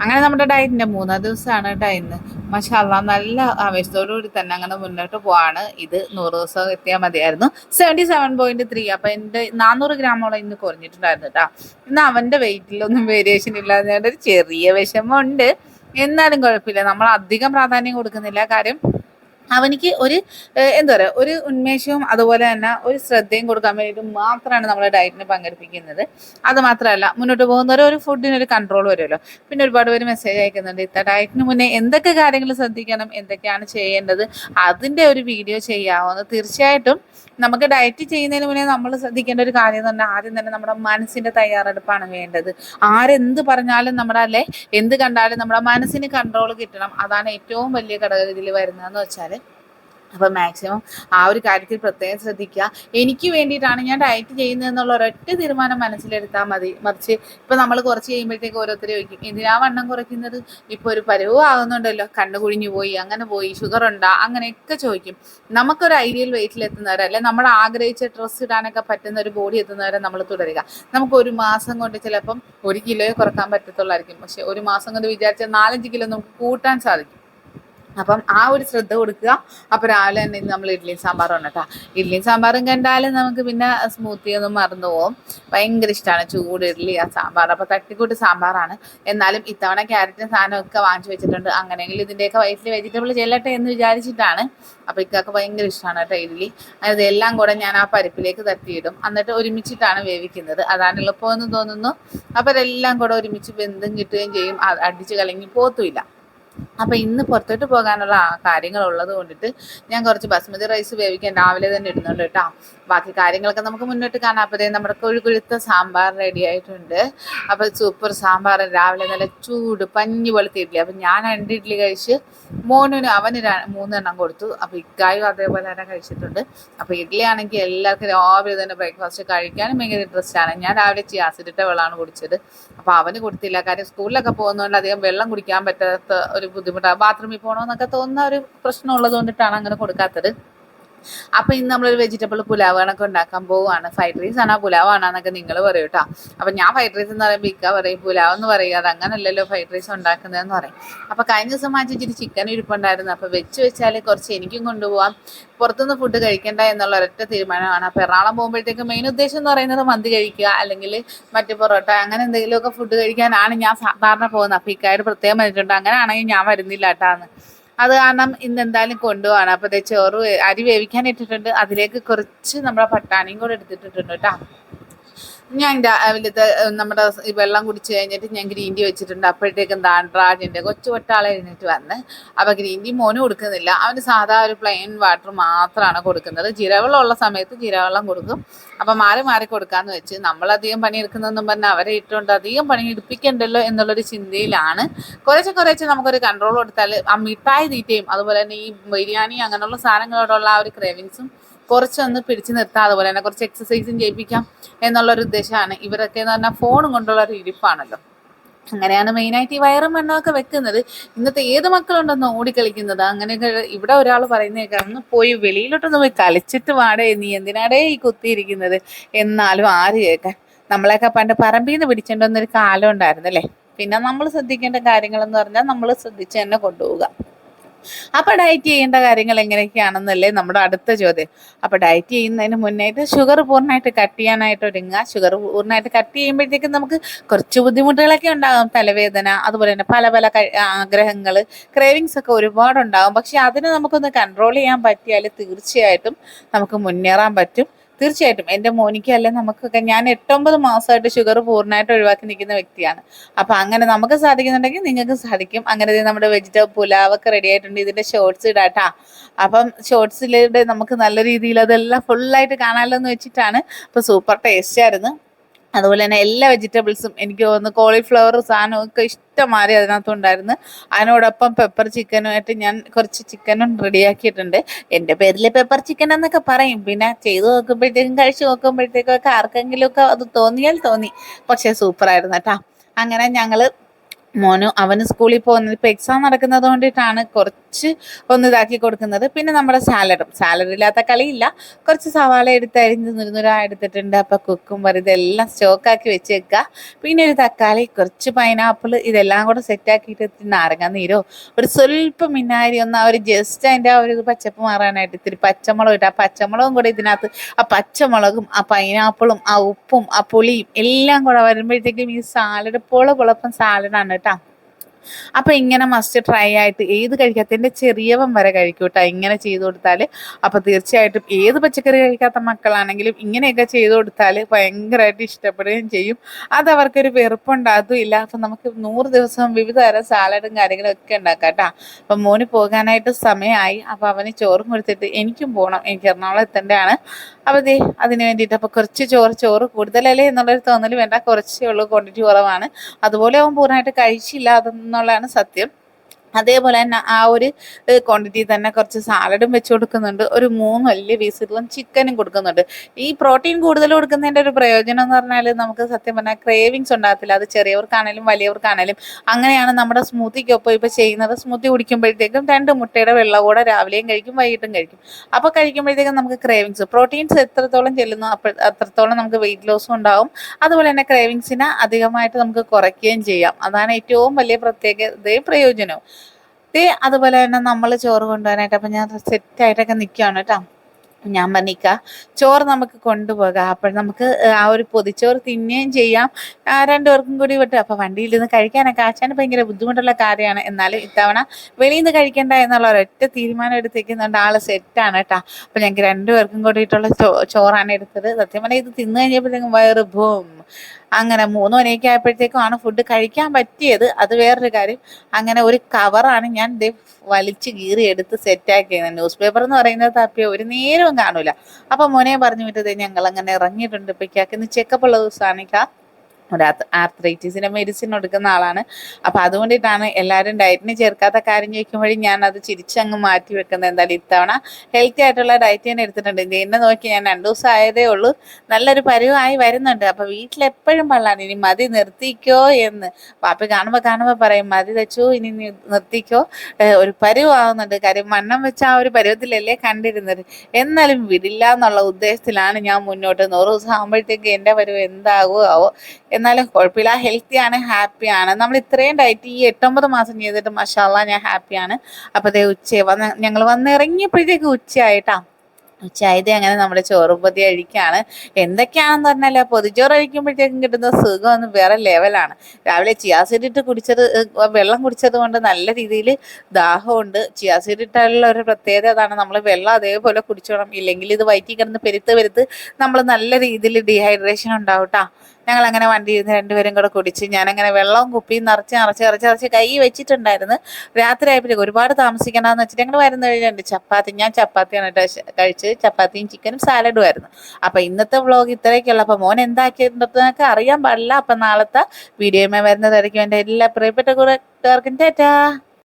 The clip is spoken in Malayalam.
അങ്ങനെ നമ്മുടെ ഡയറ്റിന്റെ മൂന്നാം ദിവസമാണ് ഡയറ്റിന് മഷാല്ല നല്ല ആവേശത്തോടുകൂടി തന്നെ അങ്ങനെ മുന്നോട്ട് പോവാണ്. ഇത് നൂറ് ദിവസം എത്തിയാൽ മതിയായിരുന്നു. സെവന്റി സെവൻ പോയിന്റ് ത്രീ അപ്പൊ എന്റെ നാനൂറ് ഗ്രാമോളം ഇന്ന് കുറഞ്ഞിട്ടുണ്ടായിരുന്നു കേട്ടോ ഇന്ന് അവന്റെ വെയിറ്റിലൊന്നും വേരിയേഷൻ ഇല്ലാതെ ഒരു ചെറിയ വിഷമമുണ്ട്. എന്നാലും കുഴപ്പമില്ല. നമ്മൾ അധികം പ്രാധാന്യം കൊടുക്കുന്നില്ല. കാര്യം അവനിക്ക് ഒരു എന്താ പറയുക ഒരു ഉന്മേഷവും അതുപോലെ തന്നെ ഒരു ശ്രദ്ധയും കൊടുക്കാൻ വേണ്ടിയിട്ട് മാത്രമാണ് നമ്മൾ ഡയറ്റിന് പങ്കെടുപ്പിക്കുന്നത്. അത് മാത്രമല്ല മുന്നോട്ട് പോകുന്നവരെ ഒരു ഫുഡിനൊരു കൺട്രോൾ വരുമല്ലോ. പിന്നെ ഒരുപാട് പേര് മെസ്സേജ് അയക്കുന്നുണ്ട് ഇത്ത ഡയറ്റിന് മുന്നേ എന്തൊക്കെ കാര്യങ്ങൾ ശ്രദ്ധിക്കണം എന്തൊക്കെയാണ് ചെയ്യേണ്ടത്? അതിന്റെ ഒരു വീഡിയോ ചെയ്യാവുന്ന തീർച്ചയായിട്ടും നമുക്ക് ഡയറ്റ് ചെയ്യുന്നതിന് മുന്നേ നമ്മൾ ശ്രദ്ധിക്കേണ്ട ഒരു കാര്യം എന്ന് പറഞ്ഞാൽ ആദ്യം തന്നെ നമ്മുടെ മനസ്സിന്റെ തയ്യാറെടുപ്പാണ് വേണ്ടത്. ആരെന്ത് പറഞ്ഞാലും നമ്മുടെ അല്ലെ? എന്ത് കണ്ടാലും നമ്മുടെ മനസ്സിന് കൺട്രോൾ കിട്ടണം. അതാണ് ഏറ്റവും വലിയ ഘടകം ഇതിൽ വരുന്നതെന്ന് വെച്ചാൽ അപ്പം മാക്സിമം ആ ഒരു കാര്യത്തിൽ പ്രത്യേകം ശ്രദ്ധിക്കുക. എനിക്ക് വേണ്ടിയിട്ടാണ് ഞാൻ ഡയറ്റ് ചെയ്യുന്നത് എന്നുള്ള ഒരൊറ്റ തീരുമാനം മനസ്സിലെടുത്താൽ മതി. മറിച്ച് ഇപ്പം നമ്മൾ കുറച്ച് കഴിയുമ്പോഴത്തേക്ക് ഓരോരുത്തർ ചോദിക്കും എന്തിനാ വണ്ണം കുറയ്ക്കുന്നത്? ഇപ്പോൾ ഒരു പരവും ആകുന്നുണ്ടല്ലോ കണ്ണു കുഴിഞ്ഞു പോയി അങ്ങനെ പോയി ഷുഗർ ഉണ്ടാ? അങ്ങനെയൊക്കെ ചോദിക്കും. നമുക്കൊരു ഐഡിയൽ വെയിറ്റിൽ എത്തുന്നവരെ അല്ലെ നമ്മൾ ആഗ്രഹിച്ച ഡ്രസ്സ് ഇടാനൊക്കെ പറ്റുന്ന ഒരു ബോഡി എത്തുന്നവരെ നമ്മൾ തുടരുക. നമുക്ക് ഒരു മാസം കൊണ്ട് ചിലപ്പം ഒരു കിലോയെ കുറയ്ക്കാൻ പറ്റത്തുള്ളായിരിക്കും. പക്ഷെ ഒരു മാസം കൊണ്ട് വിചാരിച്ചാൽ നാലഞ്ച് കിലോ നമുക്ക് കൂട്ടാൻ സാധിക്കും. അപ്പം ആ ഒരു ശ്രദ്ധ കൊടുക്കുക. അപ്പോൾ രാവിലെ തന്നെ നമ്മൾ ഇഡ്ഡലിയും സാമ്പാറും കേട്ടോ. ഇഡ്ഡലിയും സാമ്പാറും കണ്ടാലും നമുക്ക് പിന്നെ സ്മൂത്തി ഒന്നും മറന്നു പോകും ഭയങ്കര ഇഷ്ടമാണ് ചൂട് ഇഡ്ഡലി ആ സാമ്പാർ. അപ്പോൾ തട്ടിക്കൂട്ട് സാമ്പാറാണ്. എന്നാലും ഇത്തവണ ക്യാരറ്റും സാധനമൊക്കെ വാങ്ങിച്ചു വെച്ചിട്ടുണ്ട്. അങ്ങനെയെങ്കിൽ ഇതിന്റെയൊക്കെ വയറ്റിൽ വെജിറ്റബിൾ ചെല്ലട്ടെ എന്ന് വിചാരിച്ചിട്ടാണ്. അപ്പോൾ ഇക്കൊക്കെ ഭയങ്കര ഇഷ്ടമാണ് കേട്ടോ ഇഡ്ഡലി. അതായത് എല്ലാം കൂടെ ഞാൻ ആ പരിപ്പിലേക്ക് തട്ടിയിടും. എന്നിട്ട് ഒരുമിച്ചിട്ടാണ് വേവിക്കുന്നത്. അതാണ് എളുപ്പമെന്ന് തോന്നുന്നു. അപ്പോൾ എല്ലാം കൂടെ ഒരുമിച്ച് ബന്ധം കിട്ടുകയും ചെയ്യും. അടിച്ച് കലങ്ങി പോത്തുമില്ല അപ്പൊ ഇന്ന് പുറത്തോട്ട് പോകാനുള്ള കാര്യങ്ങൾ ഉള്ളത് കൊണ്ടിട്ട് ഞാൻ കുറച്ച് ബസ്മതി റൈസ് വേവിക്കാൻ രാവിലെ തന്നെ ഇടുന്നുണ്ട് കേട്ടോ. ബാക്കി കാര്യങ്ങളൊക്കെ നമുക്ക് മുന്നോട്ട് കാണാം. അപ്പോഴേ നമ്മുടെ കൊഴുകൊഴുത്ത സാമ്പാർ റെഡി ആയിട്ടുണ്ട്. അപ്പൊ സൂപ്പർ സാമ്പാർ രാവിലെ നല്ല ചൂട് പഞ്ഞി പോലത്തെ ഇഡ്ഡലി അപ്പൊ ഞാൻ രണ്ട് ഇഡ്ഡലി കഴിച്ച് മോനു അവന് മൂന്നെണ്ണം കൊടുത്തു. അപ്പൊ ഇക്കായും അതേപോലെ തന്നെ കഴിച്ചിട്ടുണ്ട്. അപ്പൊ ഇഡ്ഡലി ആണെങ്കിൽ എല്ലാവർക്കും രാവിലെ തന്നെ ബ്രേക്ക്ഫാസ്റ്റ് കഴിക്കാനും ഭയങ്കര ഇൻട്രസ്റ്റ് ആണ്. ഞാൻ രാവിലെ ചിയാസിഡിട്ട വെള്ളമാണ് കുടിച്ചത്. അപ്പൊ അവന് കൊടുത്തില്ല. കാര്യം സ്കൂളിലൊക്കെ പോകുന്നതുകൊണ്ട് അധികം വെള്ളം കുടിക്കാൻ പറ്റാത്ത ഒരു ബുദ്ധിമുട്ടാണ് ബാത്റൂമിൽ പോകണമെന്നൊക്കെ തോന്നുന്ന ഒരു പ്രശ്നം ഉള്ളത് കൊണ്ടിട്ടാണ് അങ്ങനെ കൊടുക്കാത്തത്. അപ്പൊ ഇന്ന് നമ്മളൊരു വെജിറ്റബിൾ പുലാവ് കണക്ക് ഉണ്ടാക്കാൻ പോവുകയാണ്. ഫ്രൈഡ് റൈസ് ആണ് പുലാവ് ആണോ എന്നൊക്കെ നിങ്ങൾ പറയും കേട്ടോ അപ്പൊ ഞാൻ ഫ്രൈഡ് റൈസ് എന്ന് പറയുമ്പോൾ ഇക്ക പറയും പുലാവ് എന്ന് പറയുക അത് അങ്ങനല്ലല്ലോ ഫ്രൈഡ് റൈസ് ഉണ്ടാക്കുന്നതെന്ന് പറയും. അപ്പൊ കഴിഞ്ഞ ദിവസം മാറ്റി ഇച്ചിരി ചിക്കൻ ഇരിപ്പുണ്ടായിരുന്നു. അപ്പൊ വെച്ച് വെച്ചാൽ കുറച്ച് എനിക്കും കൊണ്ടുപോകാം പുറത്തുനിന്ന് ഫുഡ് കഴിക്കണ്ട എന്നുള്ള ഒരൊറ്റ തീരുമാനമാണ്. അപ്പൊ എറണാകുളം പോകുമ്പോഴത്തേക്ക് മെയിൻ ഉദ്ദേശം എന്ന് പറയുന്നത് മന്തി കഴിക്കുക അല്ലെങ്കിൽ മറ്റു പൊറോട്ട അങ്ങനെ എന്തെങ്കിലുമൊക്കെ ഫുഡ് കഴിക്കാനാണ് ഞാൻ സാധാരണ പോകുന്നത്. അപ്പൊ ഇക്കാര് പ്രത്യേകം പറഞ്ഞിട്ടുണ്ട്. അങ്ങനെയാണെങ്കിൽ ഞാൻ വരുന്നില്ല കേട്ടാന്ന് അത് കാരണം ഇന്ന് എന്തായാലും കൊണ്ടുപോകണം അപ്പൊ ദേ ചോറ് അരി വേവിക്കാൻ ഇട്ടിട്ടുണ്ട്. അതിലേക്ക് കുറച്ച് നമ്മുടെ പട്ടാണിയും കൂടെ എടുത്തിട്ടിട്ടുണ്ട് കേട്ടോ. ഞാൻ രാവിലത്തെ നമ്മുടെ ഈ വെള്ളം കുടിച്ച് കഴിഞ്ഞിട്ട് ഞാൻ ഗ്രീൻ ടീ വെച്ചിട്ടുണ്ട്. അപ്പോഴത്തേക്കും താണ്ട്രാജിന്റെ കൊച്ചു ഒട്ടാളെ എഴുന്നേറ്റ് വന്ന് അപ്പോൾ ഗ്രീൻ ടീ മോന് കൊടുക്കുന്നില്ല. അവന് സാധാ ഒരു പ്ലെയിൻ വാട്ടർ മാത്രമാണ് കൊടുക്കുന്നത്. ജീരവെള്ളം ഉള്ള സമയത്ത് ജീരവെള്ളം കൊടുക്കും. അപ്പോൾ മാറി മാറി കൊടുക്കാമെന്ന് വെച്ച് നമ്മളധികം പണിയെടുക്കുന്നതെന്നും പറഞ്ഞാൽ അവരെ ഇട്ടുകൊണ്ട് അധികം പണി എടുപ്പിക്കണ്ടല്ലോ എന്നുള്ളൊരു ചിന്തയിലാണ്. കുറേശ്ശെ കുറേശ്ശെ നമുക്കൊരു കൺട്രോൾ കൊടുത്താൽ ആ മിഠായി തീറ്റയും അതുപോലെ തന്നെ ഈ ബിരിയാണി അങ്ങനെയുള്ള സാധനങ്ങളോടുള്ള ആ ഒരു ക്രേവിങ്സും കുറച്ചൊന്ന് പിടിച്ചു നിർത്താം. അതുപോലെ തന്നെ കുറച്ച് എക്സസൈസും ചെയ്യിപ്പിക്കാം എന്നുള്ളൊരു ഉദ്ദേശമാണ്. ഇവരൊക്കെ എന്ന് പറഞ്ഞാൽ ഫോണും കൊണ്ടുള്ള ഒരു ഇരിപ്പാണല്ലോ. അങ്ങനെയാണ് മെയിനായിട്ട് ഈ വയറും മണ്ണൊക്കെ വെക്കുന്നത്. ഇന്നത്തെ ഏത് മക്കളുണ്ടെന്ന് ഓടിക്കളിക്കുന്നത്? അങ്ങനെയൊക്കെ ഇവിടെ ഒരാൾ പറയുന്നേക്കാം ഒന്ന് പോയി വെളിയിലോട്ടൊന്ന് പോയി കളിച്ചിട്ട് വാടേ നീ എന്തിനാടേ ഈ കുത്തിയിരിക്കുന്നത്? എന്നാലും ആര് കേൾക്കാൻ? നമ്മളെയൊക്കെ പണ്ട് പറമ്പിൽ നിന്ന് പിടിച്ചിട്ടുണ്ടെന്നൊരു കാലം ഉണ്ടായിരുന്നല്ലേ? പിന്നെ നമ്മൾ ശ്രദ്ധിക്കേണ്ട കാര്യങ്ങളെന്ന് പറഞ്ഞാൽ നമ്മൾ ശ്രദ്ധിച്ച് തന്നെ കൊണ്ടുപോവുക. അപ്പൊ ഡയറ്റ് ചെയ്യേണ്ട കാര്യങ്ങൾ എങ്ങനെയൊക്കെയാണെന്നല്ലേ നമ്മുടെ അടുത്ത ചോദ്യം. അപ്പൊ ഡയറ്റ് ചെയ്യുന്നതിന് മുന്നായിട്ട് ഷുഗർ പൂർണമായിട്ട് കട്ട് ചെയ്യാനായിട്ട് ഒരുങ്ങുക. ഷുഗർ പൂർണമായിട്ട് കട്ട് ചെയ്യുമ്പോഴത്തേക്കും നമുക്ക് കുറച്ച് ബുദ്ധിമുട്ടുകളൊക്കെ ഉണ്ടാകും. തലവേദന അതുപോലെ തന്നെ പല പല ആഗ്രഹങ്ങൾ ക്രേവിങ്സ് ഒക്കെ ഒരുപാട് ഉണ്ടാകും പക്ഷെ അതിനെ നമുക്കൊന്ന് കൺട്രോൾ ചെയ്യാൻ പറ്റിയാൽ തീർച്ചയായിട്ടും നമുക്ക് മുന്നേറാൻ പറ്റും. തീർച്ചയായിട്ടും. എന്റെ മോനിക്ക് അല്ലെ നമുക്കൊക്കെ ഞാൻ എട്ടൊമ്പത് മാസമായിട്ട് ഷുഗർ പൂർണമായിട്ട് ഒഴിവാക്കി നിൽക്കുന്ന വ്യക്തിയാണ്. അപ്പൊ അങ്ങനെ നമുക്ക് സാധിക്കുന്നുണ്ടെങ്കിൽ നിങ്ങൾക്ക് സാധിക്കും. അങ്ങനെ നമ്മുടെ വെജിറ്റബിൾ പുലാവൊക്കെ റെഡി ആയിട്ടുണ്ട്. ഇതിന്റെ ഷോർട്സ് ഇടാട്ടാ. അപ്പം ഷോർട്സിലൂടെ നമുക്ക് നല്ല രീതിയിൽ അതെല്ലാം ഫുള്ളായിട്ട് കാണാമല്ലോ എന്ന് വെച്ചിട്ടാണ്. അപ്പോൾ സൂപ്പർ ടേസ്റ്റ് ആയിരുന്നു. അതുപോലെ തന്നെ എല്ലാ വെജിറ്റബിൾസും എനിക്ക് തോന്നുന്നു കോളിഫ്ലവർ സാധനവും ഒക്കെ ഇഷ്ടമാതിരി അതിനകത്തുണ്ടായിരുന്നു. അതിനോടൊപ്പം പെപ്പർ ചിക്കനുമായിട്ട് ഞാൻ കുറച്ച് ചിക്കനും റെഡിയാക്കിയിട്ടുണ്ട്. എന്റെ പേരിൽ പെപ്പർ ചിക്കൻ എന്നൊക്കെ പറയും. പിന്നെ ചെയ്തു നോക്കുമ്പോഴത്തേക്കും കഴിച്ചു നോക്കുമ്പോഴത്തേക്കും ഒക്കെ ആർക്കെങ്കിലും ഒക്കെ അത് തോന്നിയാൽ തോന്നി. പക്ഷേ സൂപ്പറായിരുന്നു കേട്ടോ. അങ്ങനെ ഞങ്ങൾ മോനു അവന് സ്കൂളിൽ പോകുന്നത് ഇപ്പോൾ എക്സാം നടക്കുന്നത് കൊണ്ടിട്ടാണ് കുറച്ച് ഒന്ന് ഇതാക്കി കൊടുക്കുന്നത്. പിന്നെ നമ്മുടെ സാലഡും. സാലഡ് ഇല്ലാത്ത കളിയില്ല. കുറച്ച് സവാള എടുത്ത് അരിഞ്ഞ് നുരുനുര എടുത്തിട്ടുണ്ട്. കുക്കും കുക്കുംബർ ഇതെല്ലാം സ്റ്റോക്കാക്കി വെച്ചേക്കുക പിന്നെ ഒരു തക്കാളി കുറച്ച് പൈനാപ്പിൾ ഇതെല്ലാം കൂടെ സെറ്റാക്കിയിട്ട് നാരങ്ങ നീരോ ഒരു സ്വല്പം മിന്നാരി ഒന്ന് ആ ഒരു ജസ്റ്റ് അതിന്റെ ആ ഒരു പച്ചപ്പ് മാറാനായിട്ട് ഇത്തിരി പച്ചമുളക് ഇട്ട് ആ പച്ചമുളകും കൂടെ ഇതിനകത്ത് ആ പച്ചമുളകും ആ പൈനാപ്പിളും ആ ഉപ്പും ആ പുളിയും എല്ലാം കൂടെ വരുമ്പോഴത്തേക്കും ഈ സാലഡ് പൊള പൊളപ്പം സാലഡാണ് കേട്ടോ. അപ്പൊ ഇങ്ങനെ മസ്റ്റ് ട്രൈ ആയിട്ട് ഏത് കഴിക്കാത്തതിന്റെ ചെറിയവൻ വരെ കഴിക്കൂട്ടോ. ഇങ്ങനെ ചെയ്തു കൊടുത്താൽ അപ്പൊ തീർച്ചയായിട്ടും ഏത് പച്ചക്കറി കഴിക്കാത്ത മക്കളാണെങ്കിലും ഇങ്ങനെയൊക്കെ ചെയ്തു കൊടുത്താൽ ഭയങ്കരമായിട്ട് ഇഷ്ടപ്പെടുകയും ചെയ്യും. അത് അവർക്കൊരു വെറുപ്പുണ്ടാകും ഇല്ല. അപ്പൊ നമുക്ക് നൂറ് ദിവസം വിവിധ തരം സാലഡും കാര്യങ്ങളും ഒക്കെ ഉണ്ടാക്കാം കേട്ടോ അപ്പൊ മോന് പോകാനായിട്ട് സമയമായി അപ്പൊ അവന് ചോറും കൊടുത്തിട്ട് എനിക്കും പോകണം എനിക്ക് എറണാകുളം എത്തേണ്ടതാണ് അപ്പൊ ദേ അതിന് വേണ്ടിയിട്ട് അപ്പൊ കുറച്ച് ചോറ് ചോറ് കൂടുതലല്ലേ എന്നുള്ളൊരു തോന്നൽ വേണ്ട. കുറച്ചേ ഉള്ളൂ ക്വാണ്ടിറ്റി കുറവാണ്. അതുപോലെ അവൻ പൂർണമായിട്ട് കഴിച്ചില്ല. അതെന്നുള്ളതാണ് സത്യം. അതേപോലെ തന്നെ ആ ഒരു ക്വാണ്ടിറ്റി തന്നെ കുറച്ച് സാലഡും വെച്ച് കൊടുക്കുന്നുണ്ട്. ഒരു മൂന്ന് വലിയ പീസുകളും ചിക്കനും കൊടുക്കുന്നുണ്ട്. ഈ പ്രോട്ടീൻ കൂടുതൽ കൊടുക്കുന്നതിന്റെ ഒരു പ്രയോജനം എന്ന് പറഞ്ഞാൽ നമുക്ക് സത്യം പറഞ്ഞാൽ ക്രേവിങ്സ് ഉണ്ടാകത്തില്ല. അത് ചെറിയവർക്കാണേലും വലിയവർക്കാണേലും. അങ്ങനെയാണ് നമ്മുടെ സ്മൂത്തിക്കൊപ്പം ഇപ്പോൾ ചെയ്യുന്നത്. സ്മൂത്തി കുടിക്കുമ്പോഴത്തേക്കും രണ്ട് മുട്ടയുടെ വെള്ളം കൂടെ രാവിലെയും കഴിക്കും വൈകിട്ടും കഴിക്കും. അപ്പോൾ കഴിക്കുമ്പോഴത്തേക്കും നമുക്ക് ക്രേവിങ്സ് പ്രോട്ടീൻസ് എത്രത്തോളം ചെല്ലുന്നു അപ്പോൾ അത്രത്തോളം നമുക്ക് വെയിറ്റ് ലോസും ഉണ്ടാവും. അതുപോലെ തന്നെ ക്രേവിങ്സിനെ അധികമായിട്ട് നമുക്ക് കുറയ്ക്കുകയും ചെയ്യാം. അതാണ് ഏറ്റവും വലിയ പ്രത്യേകതയും പ്രയോജനവും ദേ അതുപോലെ തന്നെ നമ്മൾ ചോറ് കൊണ്ടുപോകാനായിട്ട് അപ്പം ഞാൻ സെറ്റായിട്ടൊക്കെ നിൽക്കുകയാണ് കേട്ടോ. ഞാൻ പറഞ്ഞിക്ക ചോറ് നമുക്ക് കൊണ്ടുപോകാം. അപ്പോൾ നമുക്ക് ആ ഒരു പൊതിച്ചോറ് തിന്നുകയും ചെയ്യാം. രണ്ടുപേർക്കും കൂടി വിട്ടു അപ്പോൾ വണ്ടിയിൽ നിന്ന് കഴിക്കാനൊക്കെ ആശാന് ഭയങ്കര ബുദ്ധിമുട്ടുള്ള കാര്യമാണ്. എന്നാലും ഇത്തവണ വെളിയിൽ നിന്ന് കഴിക്കേണ്ട എന്നുള്ള ഒരൊറ്റ തീരുമാനം എടുത്തേക്കുന്നുണ്ട് ആൾ സെറ്റാണ് കേട്ടോ. അപ്പോൾ ഞങ്ങൾക്ക് രണ്ടുപേർക്കും കൂടിയിട്ടുള്ള ചോറാണ് എടുത്തത്. സത്യം പറഞ്ഞാൽ ഇത് തിന്നു കഴിഞ്ഞപ്പോഴത്തേക്കും വയറ് ഭൂം അങ്ങനെ മൂന്ന് മണിയൊക്കെ ആയപ്പോഴത്തേക്കും ആണ് ഫുഡ് കഴിക്കാൻ പറ്റിയത്. അത് വേറൊരു കാര്യം. അങ്ങനെ ഒരു കവറാണ് ഞാൻ വലിച്ച് കീറി എടുത്ത് സെറ്റാക്കിയത് ന്യൂസ് പേപ്പർ എന്ന് പറയുന്നത് തപ്പിയ ഒരു നേരവും കാണൂല. അപ്പൊ മോനെ പറഞ്ഞു വിട്ടത് ഞങ്ങൾ അങ്ങനെ ഇറങ്ങിയിട്ടുണ്ട്. ഇപ്പൊ ഇന്ന് ചെക്കപ്പ് ഉള്ള ദിവസമാണ് ഒരു ആർത്രൈറ്റിസിന്റെ മെഡിസിൻ എടുക്കുന്ന ആളാണ്. അപ്പൊ അതുകൊണ്ടിട്ടാണ് എല്ലാവരും ഡയറ്റിന് ചേർക്കാത്ത കാര്യം ചോദിക്കുമ്പോഴും ഞാൻ അത് ചിരിച്ചങ്ങ് മാറ്റി വെക്കുന്നത് എന്തായാലും ഇത്തവണ ഹെൽത്തി ആയിട്ടുള്ള ഡയറ്റ് തന്നെ എടുത്തിട്ടുണ്ട്. എന്നെ നോക്കി ഞാൻ രണ്ടു ദിവസം ആയതേ ഉള്ളൂ. നല്ലൊരു പരിവായി വരുന്നുണ്ട്. അപ്പൊ വീട്ടിലെപ്പോഴും പള്ളാണ്. ഇനി മതി നിർത്തിക്കോ എന്ന്. പാപ്പി കാണുമ്പോ കാണുമ്പോ പറയും മതി വെച്ചു ഇനി നിർത്തിക്കോ. ഒരു പരിവാകുന്നുണ്ട് കാര്യം മണ്ണം വെച്ച ആ ഒരു പരുവത്തിലല്ലേ കണ്ടിരുന്നത്. എന്നാലും വിടില്ല എന്നുള്ള ഉദ്ദേശത്തിലാണ് ഞാൻ മുന്നോട്ട്. നൂറ് ദിവസം ആകുമ്പോഴത്തേക്ക് എന്റെ പരുവ് എന്താകുമോ ആവോ എന്നാലും കുഴപ്പമില്ല. ഹെൽത്തിയാണ് ഹാപ്പിയാണ് നമ്മൾ ഇത്രയും ഡയറ്റ് ഈ എട്ടൊമ്പത് മാസം ചെയ്തിട്ട് മഷാല്ല ഞാൻ ഹാപ്പിയാണ് അപ്പോൾ അതേ ഉച്ച വന്ന് ഞങ്ങൾ വന്നിറങ്ങിയപ്പോഴത്തേക്ക് ഉച്ചയായിട്ടാ. ഉച്ചയായത് അങ്ങനെ നമ്മുടെ ചോറുപൊതി കഴിക്കുകയാണ് എന്തൊക്കെയാണെന്ന് പറഞ്ഞാൽ പൊതിച്ചോറ് അഴിക്കുമ്പോഴത്തേക്കും കിട്ടുന്ന സുഖം ഒന്ന് വേറെ ലെവലാണ് രാവിലെ ചിയാസിഡിട്ട് കുടിച്ചത് വെള്ളം കുടിച്ചത് കൊണ്ട് നല്ല രീതിയിൽ ദാഹമുണ്ട്. ചിയാസിഡിട്ടുള്ള ഒരു പ്രത്യേകത അതാണ് നമ്മൾ വെള്ളം അതേപോലെ കുടിച്ചോണം. ഇല്ലെങ്കിൽ ഇത് വയറ്റി കിടന്ന് പെരുത്ത് പെരുത്ത് നമ്മൾ നല്ല രീതിയിൽ ഡീഹൈഡ്രേഷൻ ഉണ്ടാവും ഞങ്ങൾ അങ്ങനെ വണ്ടി ഇരുന്ന് രണ്ടുപേരും കൂടെ കുടിച്ച് ഞാനങ്ങനെ വെള്ളവും കുപ്പിയും നിറച്ച് നിറച്ച് നിറച്ച് നിറച്ച് കൈ വെച്ചിട്ടുണ്ടായിരുന്നു. രാത്രി ആയപ്പോഴേക്കും ഒരുപാട് താമസിക്കണമെന്ന് വെച്ചിട്ട് ഞങ്ങൾ വരുന്ന കഴിഞ്ഞുണ്ട് ചപ്പാത്തി ഞാൻ ചപ്പാത്തിയാണ് കഴിച്ച് ചപ്പാത്തിയും ചിക്കനും സാലഡും ആയിരുന്നു. അപ്പം ഇന്നത്തെ വ്ളോഗ് ഇത്രയൊക്കെയുള്ള. അപ്പം മോൻ എന്താക്കിയിട്ടുണ്ടെന്നൊക്കെ അറിയാൻ പാടില്ല. അപ്പം നാളത്തെ വീഡിയോമേ വരുന്നതായിരിക്കും എന്റെ എല്ലാ പ്രിയപ്പെട്ട കൂടെ ടാറ്റാ.